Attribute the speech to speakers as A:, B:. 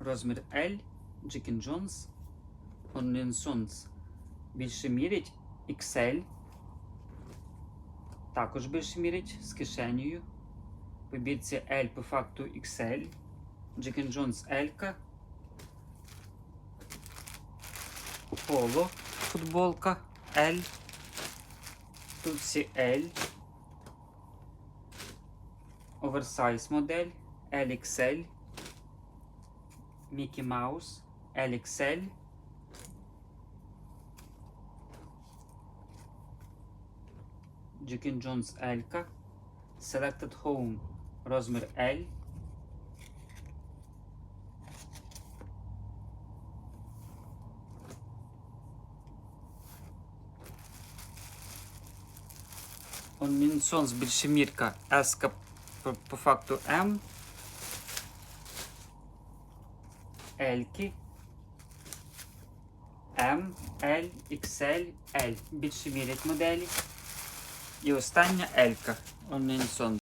A: розмір L, Джекін Джонс, Онненсонс більше мірять XL, також більше мірять з кишенею. По бірці L по факту XL, Джекін Джонс L. Поло футболка L. Тут всі L. Оверсайз модель LXL. Mickey Mouse LXL. Джекін Джонс L. Selected Home розмір L. Онмінсонс більшемірка S по, по факту M. L. M, L, XL, L. Більше мірять моделі. І остання L. Онмінсон.